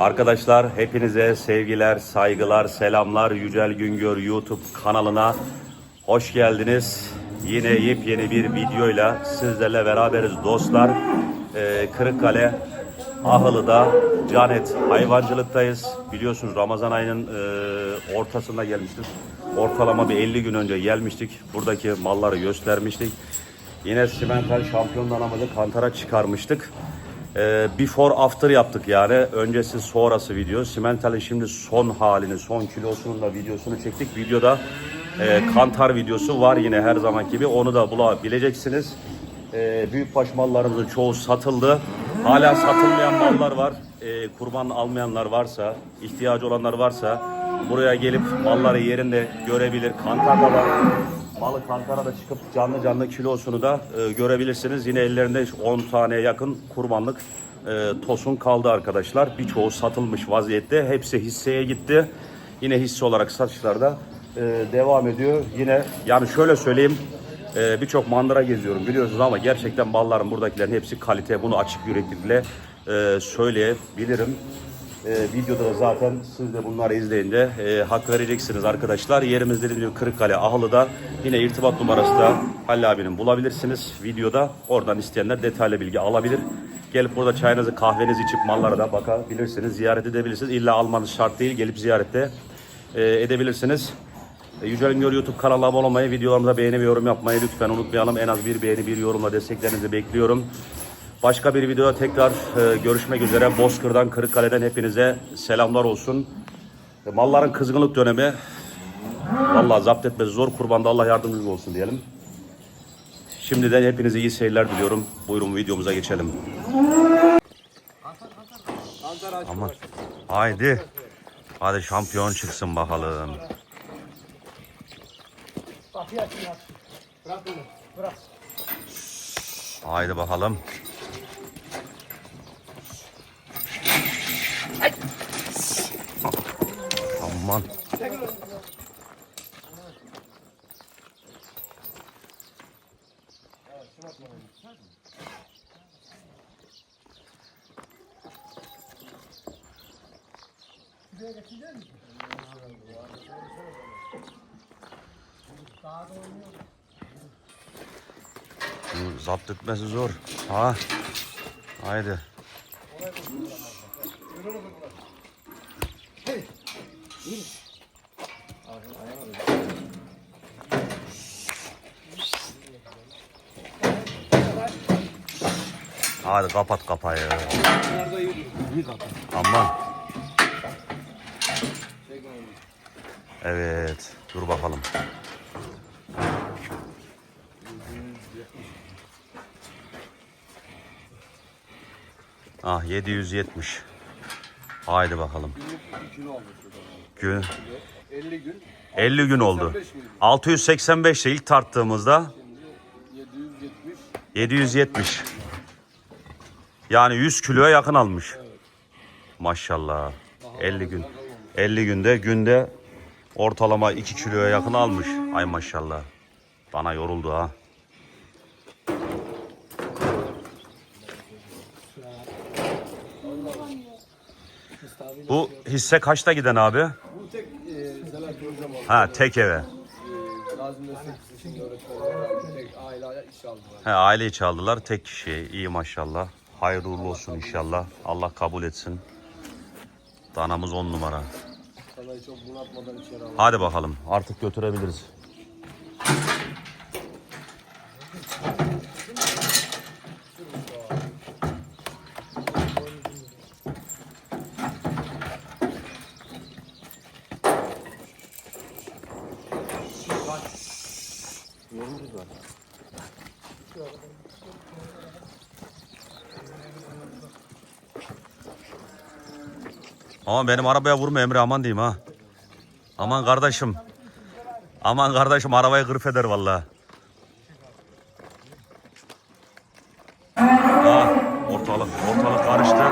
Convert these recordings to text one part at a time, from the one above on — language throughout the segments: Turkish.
Arkadaşlar hepinize sevgiler, saygılar, selamlar. Yücel Güngör YouTube kanalına hoş geldiniz. Yine yepyeni bir videoyla sizlerle beraberiz dostlar. Ee, Kırıkkale Ahılı'da Canet hayvancılıktayız. Biliyorsunuz Ramazan ayının e, ortasında gelmiştik. Ortalama bir 50 gün önce gelmiştik. Buradaki malları göstermiştik. Yine simental şampiyon danamızı kantara çıkarmıştık. Ee, before after yaptık yani. Öncesi sonrası video. Simental'in şimdi son halini, son kilosunun da videosunu çektik. Videoda e, kantar videosu var yine her zaman gibi. Onu da bulabileceksiniz. E, büyükbaş mallarımızın çoğu satıldı. Hala satılmayan mallar var. E, kurban almayanlar varsa, ihtiyacı olanlar varsa buraya gelip malları yerinde görebilir. Kantar da var. Malı kantara da çıkıp canlı canlı kilosunu da e, görebilirsiniz. Yine ellerinde 10 taneye yakın kurbanlık e, tosun kaldı arkadaşlar. Birçoğu satılmış vaziyette. Hepsi hisseye gitti. Yine hisse olarak satışlarda e, devam ediyor. Yine yani şöyle söyleyeyim. e, Birçok mandıra geziyorum biliyorsunuz ama gerçekten malların buradakilerin hepsi kalite. Bunu açık yüreklilikle e, söyleyebilirim. Ee, videoda da zaten siz de bunları izleyince e, hak vereceksiniz arkadaşlar. Yerimiz dediğim gibi Kırıkkale Ahılı'da. Yine irtibat numarası da Halil abinin bulabilirsiniz videoda. Oradan isteyenler detaylı bilgi alabilir. Gelip burada çayınızı kahvenizi içip mallara da bakabilirsiniz. Ziyaret edebilirsiniz. İlla almanız şart değil. Gelip ziyarette e, edebilirsiniz. E, Yücel Güngör YouTube kanalına abone olmayı, videolarımıza beğeni ve yorum yapmayı lütfen unutmayalım. En az bir beğeni, bir yorumla desteklerinizi bekliyorum. Başka bir videoda tekrar e, görüşmek üzere. Bozkır'dan, Kırıkkale'den hepinize selamlar olsun. E, malların kızgınlık dönemi. Vallahi zapt etmesi zor. Kurbanda Allah yardımcınız olsun diyelim. Şimdiden hepinize iyi seyirler diliyorum. Buyurun videomuza geçelim. Aman. Haydi. Hadi şampiyon çıksın bakalım. Haydi bakalım. Aman. Bu Zapt etmesi zor. Ha. Haydi. Hadi kapat kapayı. Bunlar da iyi. Kapı. Aman. Evet. Dur bakalım. Ah 770. Haydi bakalım. kilo olmuş. Gün 50 gün. 50 gün oldu. 685 ile ilk tarttığımızda 770. 770. Yani 100 kiloya yakın almış. Maşallah. 50 gün. 50 günde günde ortalama 2 kiloya yakın almış. Ay maşallah. Bana yoruldu ha. Bu hisse kaçta giden abi? Bu tek e, Selahattin Hocam oldu. Ha tek eve. E, Meslek Lisesi'nin öğretmeni. Tek aile iş aldılar. He, aileyi çaldılar. Tek kişi. iyi maşallah. Hayırlı uğurlu olsun inşallah. Allah kabul etsin. Danamız on numara. Sana çok bunaltmadan içeri alalım. Hadi bakalım. Artık götürebiliriz. Ama benim arabaya vurma Emre aman diyeyim ha. Aman kardeşim. Aman kardeşim arabayı gırf eder vallahi. Ah, ortalık ortalık karıştı.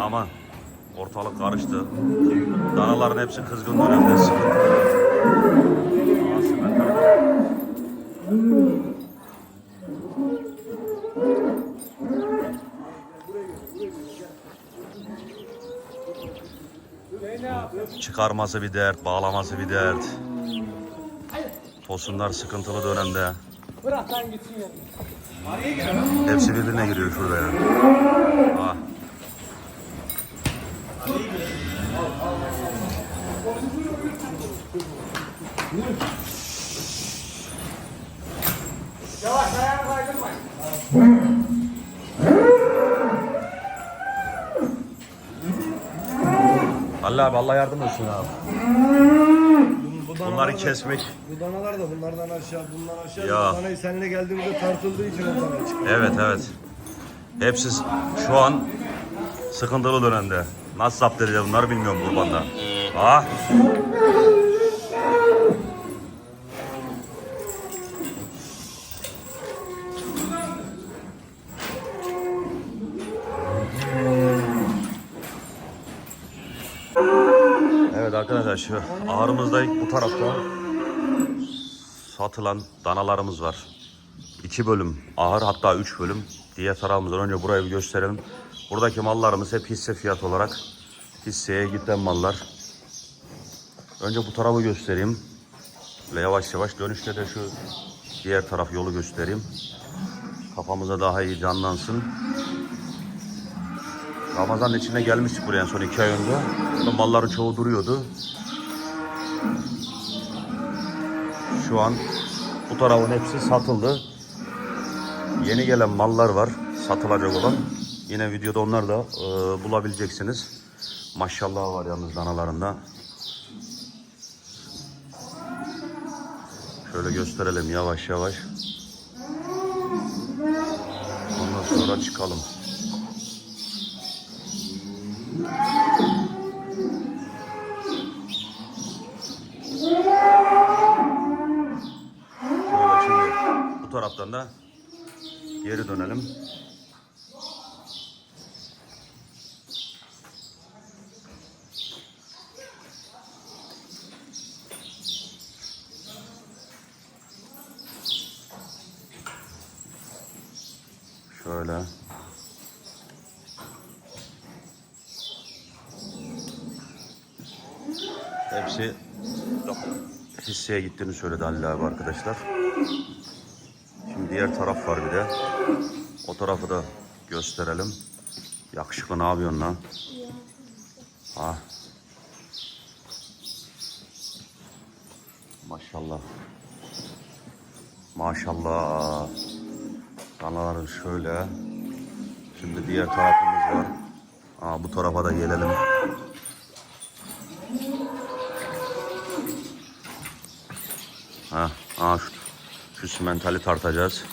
Aman ortalık karıştı. Danaların hepsi kızgın dönemde sıkıntı. Aa, Çıkarması bir dert, bağlaması bir dert. Tosunlar sıkıntılı dönemde. Bırak lan gitsin ya. Hepsi birbirine giriyor şurada ya. Ah. Yavaş Allah abi Allah yardım etsin abi. Bu Bunları danalar da- kesmek. Bu danalar da bunlardan aşağı, bundan aşağı. Ya. Bu danayı seninle geldiğimizde tartıldığı için o dana çıkıyor. Evet evet. Hepsi şu an sıkıntılı dönemde. Nasıl zapt edeceğiz bunları bilmiyorum kurbanda. Ah. Şu ağrımızda bu tarafta satılan danalarımız var. İki bölüm ahır hatta üç bölüm. Diğer tarafımızdan önce burayı bir gösterelim. Buradaki mallarımız hep hisse fiyat olarak hisseye giden mallar. Önce bu tarafı göstereyim. Ve yavaş yavaş dönüşte de şu diğer taraf yolu göstereyim. Kafamıza daha iyi canlansın. Ramazan içine gelmiştik buraya en son iki ay önce. Malların çoğu duruyordu. Şu an bu tarafın hepsi satıldı. Yeni gelen mallar var satılacak olan. Yine videoda onlar da e, bulabileceksiniz. Maşallah var yalnız danalarında. Şöyle gösterelim yavaş yavaş. Ondan sonra çıkalım. Şöyle şimdi bu taraftan da geri dönelim. Şöyle. Hepsi hisseye gittiğini söyledi Halil abi arkadaşlar. Şimdi diğer taraf var bir de. O tarafı da gösterelim. Yakışıklı ne yapıyorsun lan? Ha. Maşallah. Maşallah. Danaların şöyle. Şimdi diğer tarafımız var. Aa, bu tarafa da gelelim. Ha, aa şu, şu simentali tartacağız.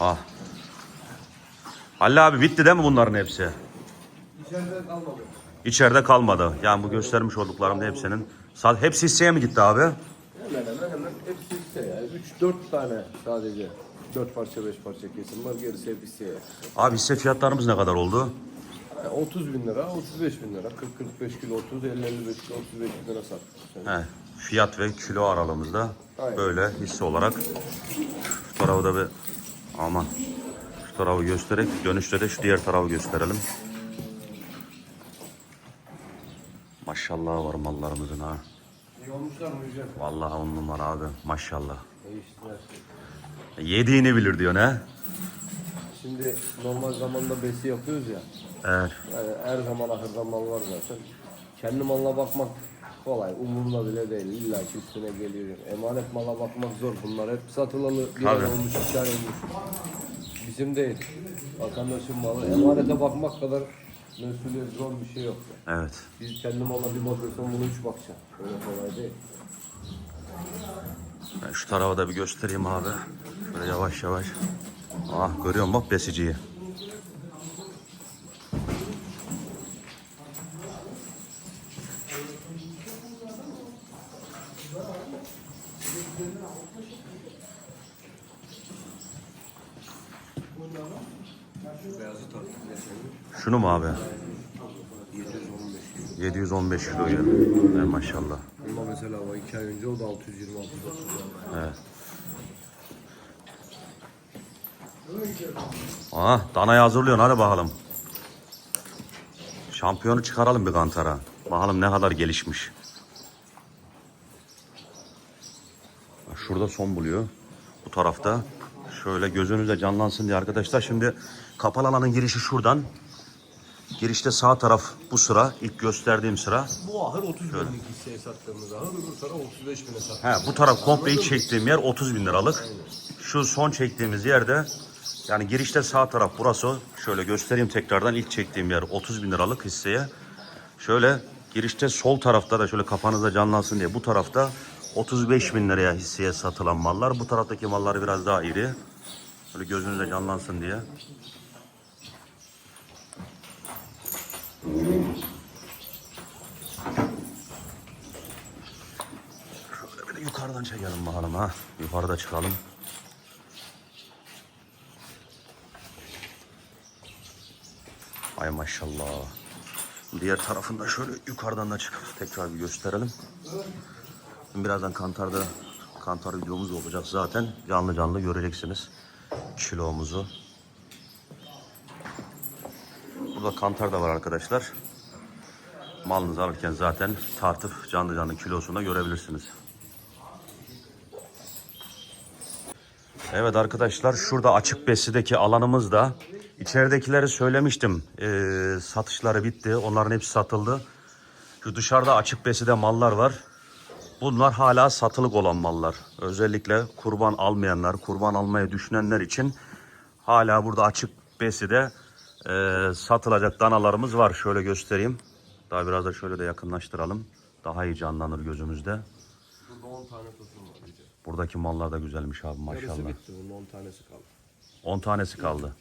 Ah. Halil abi bitti değil mi bunların hepsi? İçeride kalmadı. İçeride kalmadı. Yani bu göstermiş olduklarım da hepsinin. Sa- Hepsi hisseye mi gitti abi? Hemen hemen hemen hepsi hisse ya. 3-4 tane sadece. 4 parça 5 parça kesim var. Gerisi hep hisseye. Abi hisse fiyatlarımız ne kadar oldu? Yani 30 bin lira, 35 bin lira, 40-45 kilo 30, 50-55 kilo 35 bin lira sattık. He, fiyat ve kilo aralığımızda Aynen. böyle hisse olarak şu tarafı da bir aman şu tarafı göstererek dönüşte de şu diğer tarafı gösterelim. Maşallah var mallarımızın ha. İyi olmuşlar mı Yücel? Vallahi on numara abi maşallah. İyi işler. Yediğini bilir diyor ne? Şimdi normal zamanda besi yapıyoruz ya. Evet. Yani her zaman ahırda mal var zaten. Kendi malına bakmak kolay. Umurumda bile değil. İlla ki üstüne geliyor. Emanet mala bakmak zor. Bunlar hep satılalı bir ay olmuş, iki ay olmuş. Bizim değil. Vatandaşın malı. Emanete bakmak kadar mesuliyet zor bir şey yok. Evet. Biz kendi mala bir bakıyorsan bunu üç bakacaksın. Öyle kolay değil. Ben şu tarafa da bir göstereyim abi. Şöyle yavaş yavaş. Ah görüyor musun bak besiciyi. Şunu mu abi? 715 kilo geldi. Ey maşallah. Bunda mesela o iki ay önce o da 626 Evet. Aha, danayı hazırlıyorsun hadi bakalım. Şampiyonu çıkaralım bir kantara. Bakalım ne kadar gelişmiş. Şurada son buluyor. Bu tarafta. Şöyle gözünüzde canlansın diye arkadaşlar. Şimdi kapalı alanın girişi şuradan. Girişte sağ taraf bu sıra. ilk gösterdiğim sıra. Bu ahır 30 binlik hisseye sattığımız ahır öbür taraf 35 bine sattık. He, bu taraf komple ilk çektiğim yer 30 bin liralık. Şu son çektiğimiz yerde yani girişte sağ taraf burası. Şöyle göstereyim tekrardan ilk çektiğim yer 30 bin liralık hisseye. Şöyle girişte sol tarafta da şöyle kafanızda canlansın diye bu tarafta 35 bin liraya hisseye satılan mallar. Bu taraftaki mallar biraz daha iri. Böyle gözünüzde canlansın diye. Şöyle bir de yukarıdan çekelim bakalım ha. Yukarıda çıkalım. Ay maşallah. Diğer tarafında şöyle yukarıdan da çıkıp tekrar bir gösterelim. Birazdan kantarda kantar videomuz olacak zaten. Canlı canlı göreceksiniz kilomuzu. Burada kantar da var arkadaşlar. Malınızı alırken zaten tartıp canlı canlı kilosunu da görebilirsiniz. Evet arkadaşlar şurada açık besideki alanımız da içeridekileri söylemiştim. Ee, satışları bitti. Onların hepsi satıldı. Şu dışarıda açık beside mallar var. Bunlar hala satılık olan mallar. Özellikle kurban almayanlar, kurban almayı düşünenler için hala burada açık beside e, satılacak danalarımız var. Şöyle göstereyim. Daha biraz da şöyle de yakınlaştıralım. Daha iyi canlanır gözümüzde. Burada 10 tane tosun var. Yüce. Buradaki mallar da güzelmiş abi Yarısı maşallah. bitti bunun 10 tanesi kaldı. 10 tanesi kaldı.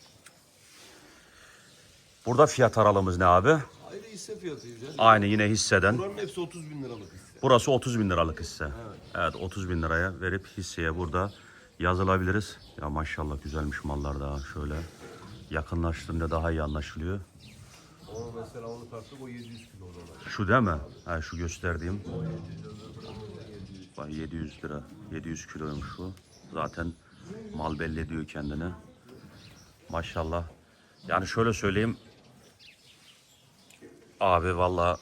Burada fiyat aralığımız ne abi? Ayrı hisse fiyatı Yüce. Aynı yine hisseden. Buranın hepsi 30 bin liralık hisse. Burası 30 bin liralık hisse. Evet 30 bin liraya verip hisseye burada yazılabiliriz. Ya maşallah güzelmiş mallar daha şöyle yakınlaştığında daha iyi anlaşılıyor. Onu mesela onu taktık o 700 kilo olan. Şu değil mi? Ha, şu gösterdiğim. Bak 700 lira. 700 kiloymuş şu. Zaten mal belli ediyor kendini. Maşallah. Yani şöyle söyleyeyim. Abi valla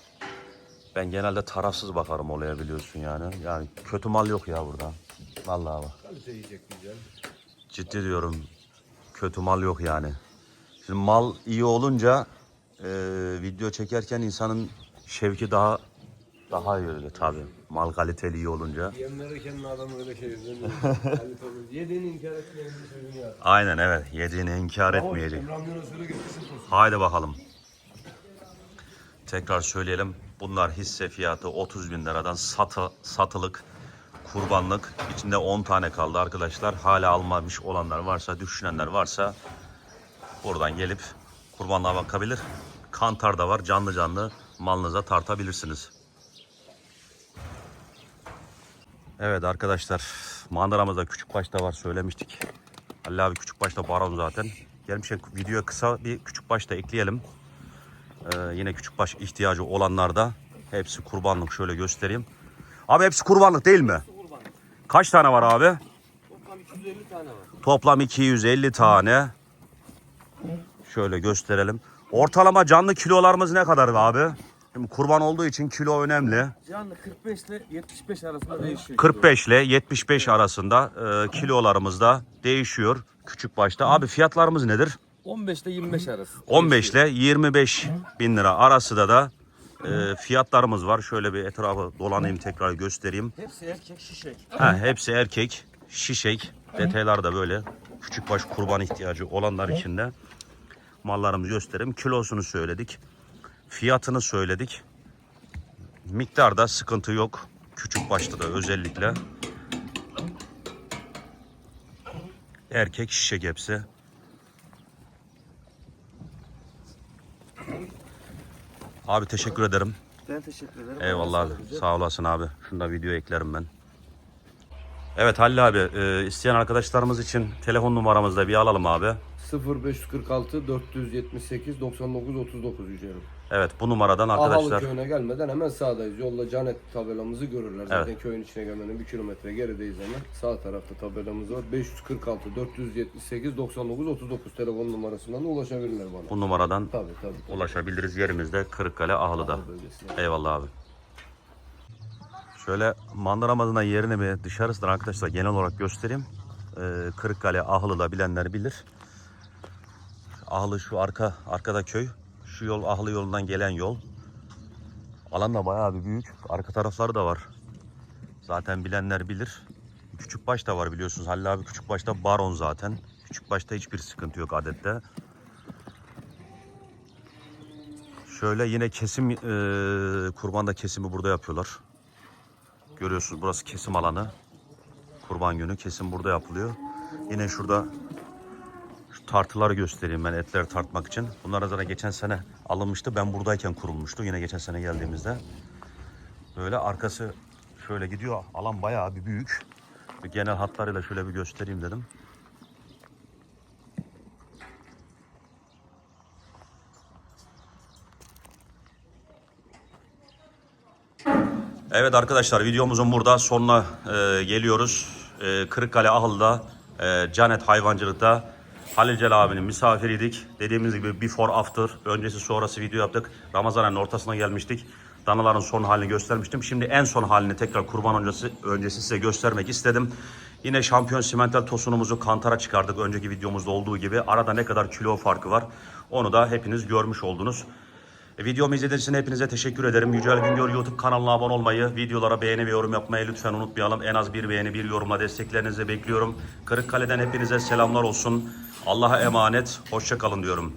ben genelde tarafsız bakarım olaya biliyorsun yani. Yani kötü mal yok ya burada. Vallahi bak. Kalite yiyecek güzel. Ciddi diyorum. Kötü mal yok yani. Şimdi mal iyi olunca e, video çekerken insanın şevki daha daha iyi oluyor tabii. Mal kaliteli iyi olunca. Yemlere kendi adam öyle şey üzerinde. Yediğini inkar sözünü yaz. Aynen evet. Yediğini inkar etmeyecek. Haydi bakalım. Tekrar söyleyelim. Bunlar hisse fiyatı 30 bin liradan satı, satılık kurbanlık. İçinde 10 tane kaldı arkadaşlar. Hala almamış olanlar varsa, düşünenler varsa buradan gelip kurbanlığa bakabilir. Kantar da var. Canlı canlı malınıza tartabilirsiniz. Evet arkadaşlar manzaramızda küçük başta var söylemiştik. Ali abi küçük başta baron zaten. Gelmişken videoya kısa bir küçük başta ekleyelim. Ee, yine küçük baş ihtiyacı olanlar da hepsi kurbanlık şöyle göstereyim. Abi hepsi kurbanlık değil mi? Kaç tane var abi? Toplam 250 tane var. Toplam 250 tane. Şöyle gösterelim. Ortalama canlı kilolarımız ne kadar abi? Şimdi kurban olduğu için kilo önemli. Canlı 45 ile 75 arasında değişiyor. 45 ile 75 arasında e, kilolarımız da değişiyor küçük başta. Abi fiyatlarımız nedir? 15 ile 25 arası. 15 ile 25 bin lira arası da da e, fiyatlarımız var. Şöyle bir etrafı dolanayım tekrar göstereyim. Hepsi erkek şişek. Ha, hepsi erkek, şişek. Detaylar da böyle. Küçük baş kurban ihtiyacı olanlar için de mallarımızı göstereyim. Kilosunu söyledik. Fiyatını söyledik. Miktarda sıkıntı yok. Küçük başta da özellikle. Erkek şişek hepsi. Abi teşekkür ederim. Ben teşekkür ederim. Eyvallah abi. Sağ olasın abi. Şunu da video eklerim ben. Evet Halil abi e, isteyen arkadaşlarımız için telefon numaramızı da bir alalım abi. 0546 478 99 39 Yücel'im. Evet bu numaradan Ahalı arkadaşlar köyüne gelmeden hemen sağdayız. Yolda Canet tabelamızı görürler. Zaten köyün içine gelmenin bir kilometre gerideyiz hemen. Sağ tarafta tabelamız var. 546 478 99 39 telefon numarasından da ulaşabilirler bana. bu numaradan Tabii tabii. tabii. ulaşabiliriz. Yerimizde Kırıkkale Ahlı'da. Bölgesinde. Eyvallah abi. Şöyle mandıra madına yerini bir dışarısından arkadaşlar genel olarak göstereyim. Ee, Kırıkkale Ahlı'da bilenler bilir. Ahlı şu arka arkada köy. Şu yol Ahlı yolundan gelen yol. Alan da bayağı bir büyük. Arka tarafları da var. Zaten bilenler bilir. Küçükbaş da var biliyorsunuz. Halil abi Küçükbaş'ta baron zaten. Küçükbaş'ta hiçbir sıkıntı yok adette. Şöyle yine kesim eee kurbanda kesimi burada yapıyorlar. Görüyorsunuz burası kesim alanı. Kurban günü kesim burada yapılıyor. Yine şurada şu tartıları göstereyim ben etleri tartmak için. Bunlar zaten geçen sene alınmıştı. Ben buradayken kurulmuştu. Yine geçen sene geldiğimizde. Böyle arkası şöyle gidiyor. Alan bayağı bir büyük. Bir genel hatlarıyla şöyle bir göstereyim dedim. Evet arkadaşlar videomuzun burada sonuna e, geliyoruz. E, Kırıkkale Ahıl'da e, Canet Hayvancılık'ta Halil Celal abinin misafiriydik. Dediğimiz gibi before after öncesi sonrası video yaptık. Ramazan ayının ortasına gelmiştik. Danaların son halini göstermiştim. Şimdi en son halini tekrar kurban öncesi, öncesi size göstermek istedim. Yine şampiyon simental tosunumuzu kantara çıkardık önceki videomuzda olduğu gibi. Arada ne kadar kilo farkı var onu da hepiniz görmüş oldunuz. E, Videomu izlediğiniz için hepinize teşekkür ederim. Yücel Güngör YouTube kanalına abone olmayı, videolara beğeni ve yorum yapmayı lütfen unutmayalım. En az bir beğeni, bir yorumla desteklerinizi bekliyorum. Kırıkkale'den hepinize selamlar olsun. Allah'a emanet, hoşça kalın diyorum.